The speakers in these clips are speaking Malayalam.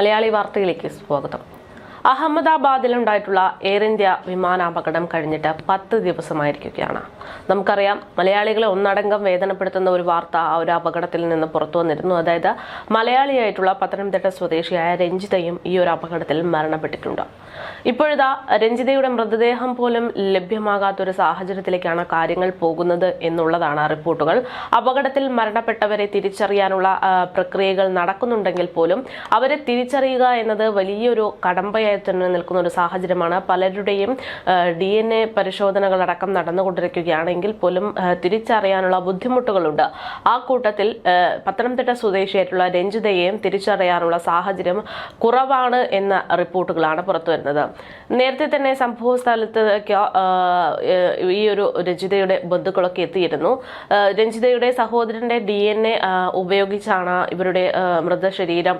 മലയാളി വാർത്തയിലേക്ക് സ്വാഗതം. അഹമ്മദാബാദിലുണ്ടായിട്ടുള്ള എയർ ഇന്ത്യ വിമാനാപകടം കഴിഞ്ഞിട്ട് പത്ത് ദിവസമായിരിക്കുകയാണ്. നമുക്കറിയാം മലയാളികളെ ഒന്നടങ്കം വേദനപ്പെടുത്തുന്ന ഒരു വാർത്ത ആ ഒരു അപകടത്തിൽ നിന്ന് പുറത്തു വന്നിരുന്നു. അതായത് മലയാളിയായിട്ടുള്ള പത്തനംതിട്ട സ്വദേശിയായ രഞ്ജിതയും ഈ ഒരു അപകടത്തിൽ മരണപ്പെട്ടിട്ടുണ്ട്. ഇപ്പോഴിതാ രഞ്ജിതയുടെ മൃതദേഹം പോലും ലഭ്യമാകാത്തൊരു സാഹചര്യത്തിലേക്കാണ് കാര്യങ്ങൾ പോകുന്നത് എന്നുള്ളതാണ് റിപ്പോർട്ടുകൾ. അപകടത്തിൽ മരണപ്പെട്ടവരെ തിരിച്ചറിയാനുള്ള പ്രക്രിയകൾ നടക്കുന്നുണ്ടെങ്കിൽ പോലും അവരെ തിരിച്ചറിയുക എന്നത് വലിയൊരു കടമ്പയായി തന്നെ നിൽക്കുന്ന ഒരു സാഹചര്യമാണ്. പലരുടെയും ഡി എൻ എ പരിശോധനകളടക്കം നടന്നുകൊണ്ടിരിക്കുകയാണെങ്കിൽ പോലും തിരിച്ചറിയാനുള്ള ബുദ്ധിമുട്ടുകളുണ്ട്. ആ കൂട്ടത്തിൽ പത്തനംതിട്ട സ്വദേശിയായിട്ടുള്ള രഞ്ജിതയെയും തിരിച്ചറിയാനുള്ള സാഹചര്യം കുറവാണ് എന്ന റിപ്പോർട്ടുകളാണ് പുറത്തു വരുന്നത് നേരത്തെ തന്നെ സംഭവ സ്ഥലത്തേക്ക് ഈ ഒരു രഞ്ജിതയുടെ ബന്ധുക്കളൊക്കെ എത്തിയിരുന്നു. രഞ്ജിതയുടെ സഹോദരന്റെ ഡി എൻ എ ഉപയോഗിച്ചാണ് ഇവരുടെ മൃതശരീരം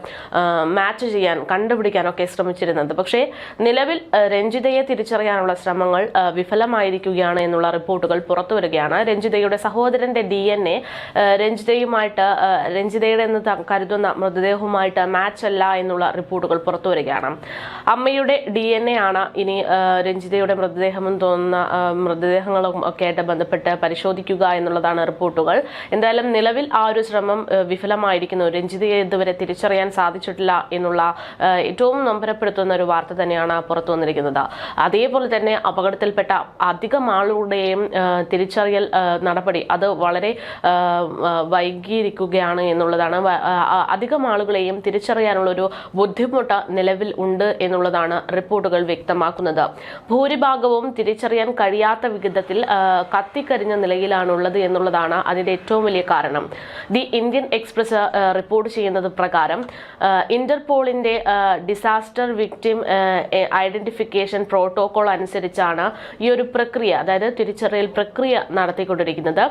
മാച്ച് ചെയ്യാൻ കണ്ടുപിടിക്കാനൊക്കെ ശ്രമിച്ചിരുന്നത്. പക്ഷേ നിലവിൽ രഞ്ജിതയെ തിരിച്ചറിയാനുള്ള ശ്രമങ്ങൾ വിഫലമായിരിക്കുകയാണ് എന്നുള്ള റിപ്പോർട്ടുകൾ പുറത്തു വരികയാണ് രഞ്ജിതയുടെ സഹോദരന്റെ ഡി എൻ എ രഞ്ജിതയുമായിട്ട് രഞ്ജിതയുടെ എന്ന് കരുതുന്ന മൃതദേഹവുമായിട്ട് മാച്ച് അല്ല എന്നുള്ള റിപ്പോർട്ടുകൾ പുറത്തു വരികയാണ് അമ്മയുടെ ഡി എൻ എ ആണ് ഇനി രഞ്ജിതയുടെ മൃതദേഹമെന്ന് തോന്നുന്ന മൃതദേഹങ്ങളും ഒക്കെ ആയിട്ട് ബന്ധപ്പെട്ട് പരിശോധിക്കുക എന്നുള്ളതാണ് റിപ്പോർട്ടുകൾ. എന്തായാലും നിലവിൽ ആ ഒരു ശ്രമം വിഫലമായിരിക്കുന്നു. രഞ്ജിതയെ ഇതുവരെ തിരിച്ചറിയാൻ സാധിച്ചിട്ടില്ല എന്നുള്ള ഏറ്റവും നൊമ്പരപ്പെടുത്തുന്ന ഒരു വാർത്ത തന്നെയാണ് പുറത്തു വന്നിരിക്കുന്നത്. അതേപോലെ തന്നെ അപകടത്തിൽപ്പെട്ട അധികം ആളുകളുടെയും തിരിച്ചറിയൽ നടപടി അത് വളരെ വൈകിയിരിക്കുകയാണ് എന്നുള്ളതാണ്. അധികം ആളുകളെയും തിരിച്ചറിയാനുള്ള ഒരു ബുദ്ധിമുട്ട് നിലവിൽ ഉണ്ട് എന്നുള്ളതാണ് റിപ്പോർട്ടുകൾ വ്യക്തമാക്കുന്നത്. ഭൂരിഭാഗവും തിരിച്ചറിയാൻ കഴിയാത്ത വിധത്തിൽ കത്തിക്കരിഞ്ഞ നിലയിലാണുള്ളത് എന്നുള്ളതാണ് അതിന്റെ ഏറ്റവും വലിയ കാരണം. ദി ഇന്ത്യൻ എക്സ്പ്രസ് റിപ്പോർട്ട് ചെയ്യുന്നത് പ്രകാരം ഇന്റർപോളിന്റെ ഡിസാസ്റ്റർ വിക്ടിം ഐഡന്റിഫിക്കേഷൻ പ്രോട്ടോകോൾ അനുസരിച്ചാണ് ഈ ഒരു പ്രക്രിയ അതായത് തിരിച്ചറിയൽ പ്രക്രിയ നടത്തിക്കൊണ്ടിരിക്കുന്നത്.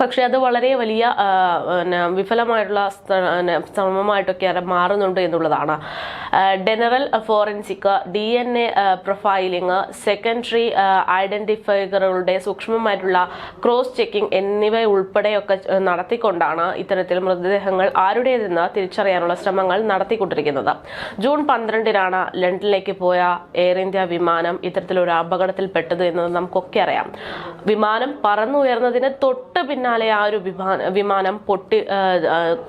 പക്ഷെ അത് വളരെ വലിയ വിഫലമായിട്ടുള്ള ശ്രമമായിട്ടൊക്കെ മാറുന്നുണ്ട് എന്നുള്ളതാണ്. General forensic D N A profiling secondary ഐഡന്റിഫൈകളുടെ സൂക്ഷ്മമായിട്ടുള്ള ക്രോസ് ചെക്കിംഗ് എന്നിവ ഉൾപ്പെടെയൊക്കെ നടത്തിക്കൊണ്ടാണ് ഇത്തരത്തിൽ മൃതദേഹങ്ങൾ ആരുടേതെന്ന് തിരിച്ചറിയാനുള്ള ശ്രമങ്ങൾ നടത്തിക്കൊണ്ടിരിക്കുന്നത്. ജൂൺ പന്ത്രണ്ടിനാണ് ലണ്ടനിലേക്ക് പോയ എയർ ഇന്ത്യ വിമാനം ഇത്തരത്തിലൊരു അപകടത്തിൽപ്പെട്ടത് എന്നത് നമുക്കൊക്കെ അറിയാം. വിമാനം പറന്നുയർന്നതിന് തൊട്ട് പിന്നാലെ ആ ഒരു വിമാന പൊട്ടി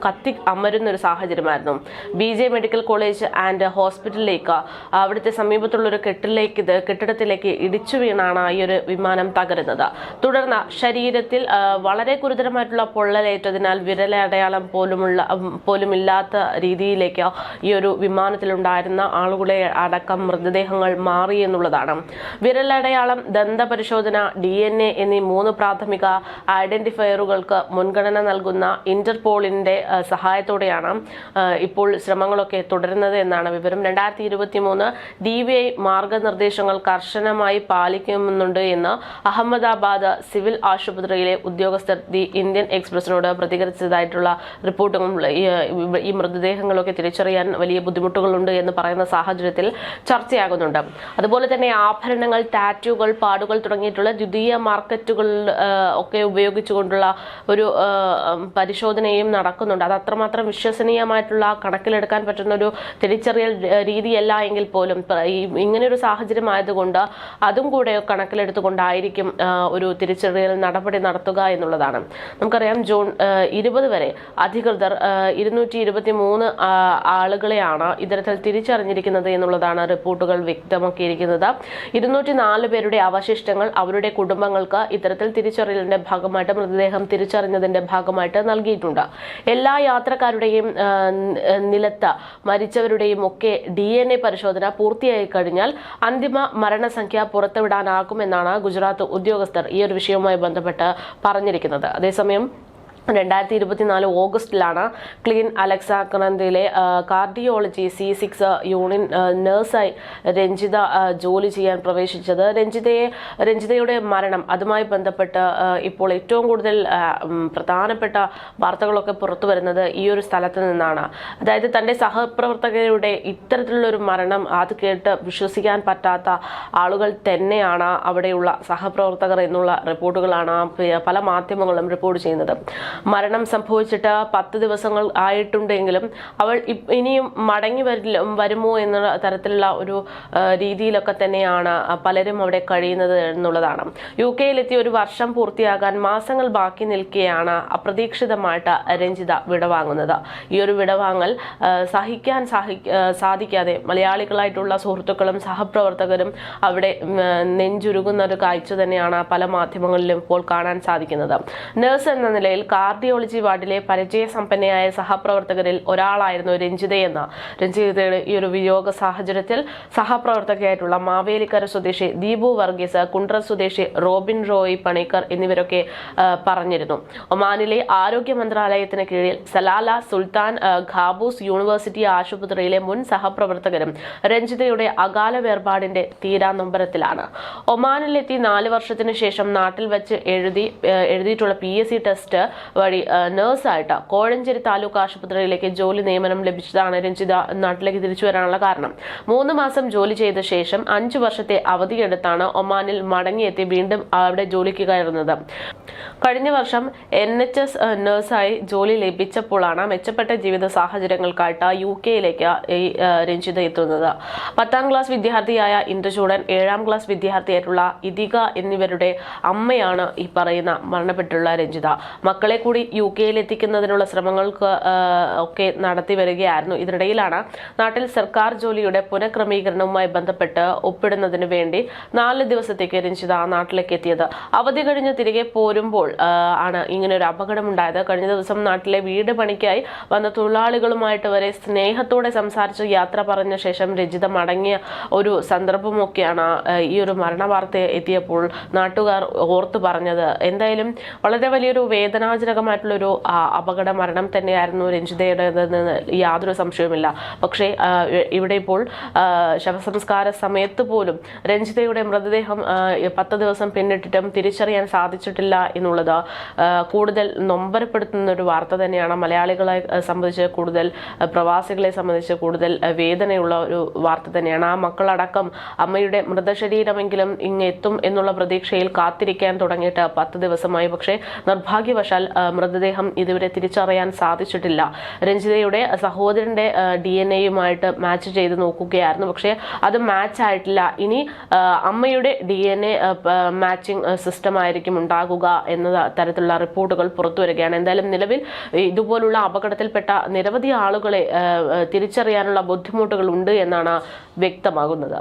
കത്തി അമരുന്ന ഒരു സാഹചര്യമായിരുന്നു. B J medical college and ഹോസ്പിറ്റലിലേക്ക് അവിടുത്തെ സമീപത്തുള്ള ഒരു കെട്ടിലേക്ക് ഇത് കെട്ടിടത്തിലേക്ക് ഇടിച്ചു വീണാണ് ഈ ഒരു വിമാനം തകരുന്നത്. തുടർന്ന് ശരീരത്തിൽ വളരെ ഗുരുതരമായിട്ടുള്ള പൊള്ളലേറ്റതിനാൽ വിരലടയാളം പോലുമുള്ള പോലുമില്ലാത്ത രീതിയിലേക്ക് ഈ ഒരു വിമാനത്തിലുണ്ടായിരുന്ന ആളുകളെ അടക്കം മൃതദേഹങ്ങൾ മാറി എന്നുള്ളതാണ്. വിരലടയാളം ദന്തപരിശോധന ഡി എന്നീ മൂന്ന് പ്രാഥമിക ഐഡന്റിഫയറുകൾക്ക് മുൻഗണന നൽകുന്ന ഇന്റർപോളിന്റെ സഹായത്തോടെയാണ് ഇപ്പോൾ ശ്രമങ്ങളൊക്കെ തുടരുന്നത് എന്നാണ് വിവരം. രണ്ടായിരത്തി ഇരുപത്തി മൂന്ന് ഡി വി ഐ മാർഗനിർദ്ദേശങ്ങൾ കർശനമായി പാലിക്കുന്നുണ്ട് എന്ന് അഹമ്മദാബാദ് സിവിൽ ആശുപത്രിയിലെ ഉദ്യോഗസ്ഥർ ദി ഇന്ത്യൻ എക്സ്പ്രസിനോട് പ്രതികരിച്ചതായിട്ടുള്ള റിപ്പോർട്ടും ഈ മൃതദേഹങ്ങളൊക്കെ തിരിച്ചറിയാൻ വലിയ ബുദ്ധിമുട്ടുകളുണ്ട് എന്ന് പറയുന്ന സാഹചര്യത്തിൽ ചർച്ചയാകുന്നുണ്ട്. അതുപോലെ തന്നെ ആഭരണങ്ങൾ ടാറ്റുകൾ പാടുകൾ തുടങ്ങിയിട്ടുള്ള ദ്വിതീയ മാർക്കറ്റുകൾ ഒക്കെ ഒക്കെ ഉപയോഗിച്ചുകൊണ്ടുള്ള ഒരു പരിശോധനയും നടക്കുന്നുണ്ട്. അത് അത്രമാത്രം വിശ്വസനീയമായിട്ടുള്ള കണക്കിലെടുക്കാൻ പറ്റുന്ന ഒരു തിരിച്ചറിയൽ രീതിയല്ല എങ്കിൽ പോലും ഇങ്ങനെയൊരു സാഹചര്യം ആയതുകൊണ്ട് അതും കൂടെ കണക്കിലെടുത്തുകൊണ്ടായിരിക്കും ഒരു തിരിച്ചറിയൽ നടപടി നടത്തുക എന്നുള്ളതാണ്. നമുക്കറിയാം ജൂൺ ഇരുപത് വരെ അധികൃതർ ഇരുന്നൂറ്റി ഇരുപത്തി മൂന്ന് ആളുകളെയാണ് ഇത്തരത്തിൽ തിരിച്ചറിഞ്ഞിരിക്കുന്നത് എന്നുള്ളതാണ് റിപ്പോർട്ടുകൾ വ്യക്തമാക്കിയിരിക്കുന്നത്. ഇരുന്നൂറ്റി നാല് പേരുടെ അവശിഷ്ടങ്ങൾ അവരുടെ കുടുംബങ്ങൾക്ക് ഇത്തരത്തിൽ തിരിച്ചറിയലിന്റെ ഭാഗമായിട്ട് മൃതദേഹം തിരിച്ചറിഞ്ഞതിന്റെ ഭാഗമായിട്ട് നൽകിയിട്ടുണ്ട്. എല്ലാ യാത്രക്കാരുടെയും നിലത്ത മരിച്ചവരുടെയും ഒക്കെ ഡി എൻ എ പരിശോധന പൂർത്തിയായി കഴിഞ്ഞാൽ അന്തിമ മരണസംഖ്യ പുറത്തുവിടാനാകുമെന്നാണ് ഗുജറാത്ത് ഉദ്യോഗസ്ഥർ ഈ ഒരു വിഷയവുമായി ബന്ധപ്പെട്ട് പറഞ്ഞിരിക്കുന്നത്. അതേസമയം രണ്ടായിരത്തി ഇരുപത്തിനാല് ഓഗസ്റ്റിലാണ് ക്ലീൻ അലക്സാക്രന്തിലെ കാർഡിയോളജി സി സിക്സ് യൂണിറ്റ് നേഴ്സായി രഞ്ജിത ജോലി ചെയ്യാൻ പ്രവേശിച്ചത്. രഞ്ജിതയെ രഞ്ജിതയുടെ മരണം അതുമായി ബന്ധപ്പെട്ട് ഇപ്പോൾ ഏറ്റവും കൂടുതൽ പ്രധാനപ്പെട്ട വാർത്തകളൊക്കെ പുറത്തു വരുന്നത് ഈ ഒരു സ്ഥലത്ത് നിന്നാണ്. അതായത് തന്റെ സഹപ്രവർത്തകരുടെ ഇത്തരത്തിലുള്ളൊരു മരണം അത് കേട്ട് വിശ്വസിക്കാൻ പറ്റാത്ത ആളുകൾ തന്നെയാണ് അവിടെയുള്ള സഹപ്രവർത്തകർ എന്നുള്ള റിപ്പോർട്ടുകളാണ് പല മാധ്യമങ്ങളും റിപ്പോർട്ട് ചെയ്യുന്നത്. മരണം സംഭവിച്ചിട്ട് പത്ത് ദിവസങ്ങൾ ആയിട്ടുണ്ടെങ്കിലും അവൾ ഇനിയും മടങ്ങി വരുമോ എന്ന തരത്തിലുള്ള ഒരു രീതിയിലൊക്കെ തന്നെയാണ് പലരും അവിടെ കഴിയുന്നത് എന്നുള്ളതാണ്. യു കെയിലെത്തി ഒരു വർഷം പൂർത്തിയാകാൻ മാസങ്ങൾ ബാക്കി നിൽക്കെയാണ് അപ്രതീക്ഷിതമായിട്ട് രഞ്ജിത വിടവാങ്ങുന്നത്. ഈ ഒരു വിടവാങ്ങൽ സഹിക്കാൻ സഹി സാധിക്കാതെ മലയാളികളായിട്ടുള്ള സുഹൃത്തുക്കളും സഹപ്രവർത്തകരും അവിടെ നെഞ്ചുരുകുന്ന ഒരു കാഴ്ച തന്നെയാണ് പല മാധ്യമങ്ങളിലും ഇപ്പോൾ കാണാൻ സാധിക്കുന്നത്. നഴ്സ് എന്ന നിലയിൽ കാർഡിയോളജി വാർഡിലെ പരിചയസമ്പന്നയായ സഹപ്രവർത്തകരിൽ ഒരാളായിരുന്നു രഞ്ജിതയെന്ന്. രഞ്ജിതയുടെ ഈ ഒരു വിയോഗ സാഹചര്യത്തിൽ സഹപ്രവർത്തകയായിട്ടുള്ള മാവേലിക്കര സ്വദേശി ദീപു വർഗീസ് കുണ്ട്ര സ്വദേശി റോബിൻ റോയ് പണിക്കർ എന്നിവരൊക്കെ പറഞ്ഞിരുന്നു. ഒമാനിലെ ആരോഗ്യ മന്ത്രാലയത്തിന് കീഴിൽ സലാല സുൽത്താൻ ഖാബൂസ് യൂണിവേഴ്സിറ്റി ആശുപത്രിയിലെ മുൻ സഹപ്രവർത്തകരും രഞ്ജിതയുടെ അകാല വേർപാടിന്റെ തീരാനൊമ്പരത്തിലാണ്. ഒമാനിലെത്തി നാല് വർഷത്തിന് ശേഷം നാട്ടിൽ വെച്ച് എഴുതി എഴുതിയിട്ടുള്ള പി എസ് സി ടെസ്റ്റ് വഴി നേഴ്സായിട്ട് കോഴഞ്ചേരി താലൂക്ക് ആശുപത്രിയിലേക്ക് ജോലി നിയമനം ലഭിച്ചതാണ് രഞ്ജിത നാട്ടിലേക്ക് തിരിച്ചു വരാനുള്ള കാരണം. മൂന്ന് മാസം ജോലി ചെയ്ത ശേഷം അഞ്ചു വർഷത്തെ അവധിയെടുത്താണ് ഒമാനിൽ മടങ്ങിയെത്തി വീണ്ടും അവിടെ ജോലിക്ക് കയറുന്നത്. കഴിഞ്ഞ വർഷം എൻ എച്ച് എസ് നഴ്സായി ജോലി ലഭിച്ചപ്പോഴാണ് മെച്ചപ്പെട്ട ജീവിത സാഹചര്യങ്ങൾക്കായിട്ട് യു കെയിലേക്ക് ഈ രഞ്ജിത എത്തുന്നത്. പത്താം ക്ലാസ് വിദ്യാർത്ഥിയായ ഇന്ദ്രചൂടൻ ഏഴാം ക്ലാസ് വിദ്യാർത്ഥിയായിട്ടുള്ള ഇതിക എന്നിവരുടെ അമ്മയാണ് ഈ പറയുന്ന മരണപ്പെട്ടുള്ള രഞ്ജിത. മക്കളെ കൂടി യു കെയിൽ എത്തിക്കുന്നതിനുള്ള ശ്രമങ്ങൾക്ക് ഒക്കെ നടത്തി വരികയായിരുന്നു. ഇതിനിടയിലാണ് നാട്ടിൽ സർക്കാർ ജോലിയുടെ പുനഃക്രമീകരണവുമായി ബന്ധപ്പെട്ട് ഒപ്പിടുന്നതിന് വേണ്ടി നാല് ദിവസത്തേക്ക് രഞ്ജിത നാട്ടിലേക്ക് എത്തിയത് അവധി കഴിഞ്ഞ് തിരികെ പോരുമ്പോൾ ആണ് ഇങ്ങനെ ഒരു അപകടമുണ്ടായത്. കഴിഞ്ഞ ദിവസം നാട്ടിലെ വീട് പണിക്കായി വന്ന തൊഴിലാളികളുമായിട്ട് വരെ സ്നേഹത്തോടെ സംസാരിച്ച് യാത്ര പറഞ്ഞ ശേഷം രജിത മടങ്ങിയ ഒരു സന്ദർഭമൊക്കെയാണ് ഈ ഒരു മരണ വാർത്ത എത്തിയപ്പോൾ നാട്ടുകാർ ഓർത്തു പറഞ്ഞത്. എന്തായാലും വളരെ വലിയൊരു വേദനാജനകമായിട്ടുള്ളൊരു അപകട മരണം തന്നെയായിരുന്നു രഞ്ജിതയുടേതെന്ന് യാതൊരു സംശയവുമില്ല. പക്ഷേ ഇവിടെ ഇപ്പോൾ ശവസംസ്കാര സമയത്ത് പോലും രഞ്ജിതയുടെ മൃതദേഹം പത്ത് ദിവസം പിന്നിട്ടിട്ടും തിരിച്ചറിയാൻ സാധിച്ചിട്ടില്ല എന്നുള്ളത്. കൂടുതൽ നൊമ്പരപ്പെടുത്തുന്ന ഒരു വാർത്ത തന്നെയാണ് മലയാളികളെ സംബന്ധിച്ച് കൂടുതൽ പ്രവാസികളെ സംബന്ധിച്ച് കൂടുതൽ വേദനയുള്ള ഒരു വാർത്ത തന്നെയാണ്. ആ മക്കളടക്കം അമ്മയുടെ മൃതശരീരമെങ്കിലും ഇങ്ങെത്തും എന്നുള്ള പ്രതീക്ഷയിൽ കാത്തിരിക്കാൻ തുടങ്ങിയിട്ട് പത്ത് ദിവസമായി. പക്ഷേ നിർഭാഗ്യവശാൽ മൃതദേഹം ഇതുവരെ തിരിച്ചറിയാൻ സാധിച്ചിട്ടില്ല. രഞ്ജിതയുടെ സഹോദരന്റെ ഡി എൻ എയുമായിട്ട് മാച്ച് ചെയ്ത് നോക്കുകയായിരുന്നു. പക്ഷേ അത് മാച്ച് ആയിട്ടില്ല. ഇനി അമ്മയുടെ D N A matching system ആയിരിക്കും ഉണ്ടാകുക എന്ന തരത്തിലുള്ള റിപ്പോർട്ടുകൾ പുറത്തു വരികയാണ് എന്തായാലും നിലവിൽ ഇതുപോലുള്ള അപകടത്തിൽപ്പെട്ട നിരവധി ആളുകളെ തിരിച്ചറിയാനുള്ള ബുദ്ധിമുട്ടുകൾ ഉണ്ട് എന്നാണ് വ്യക്തമാകുന്നത്.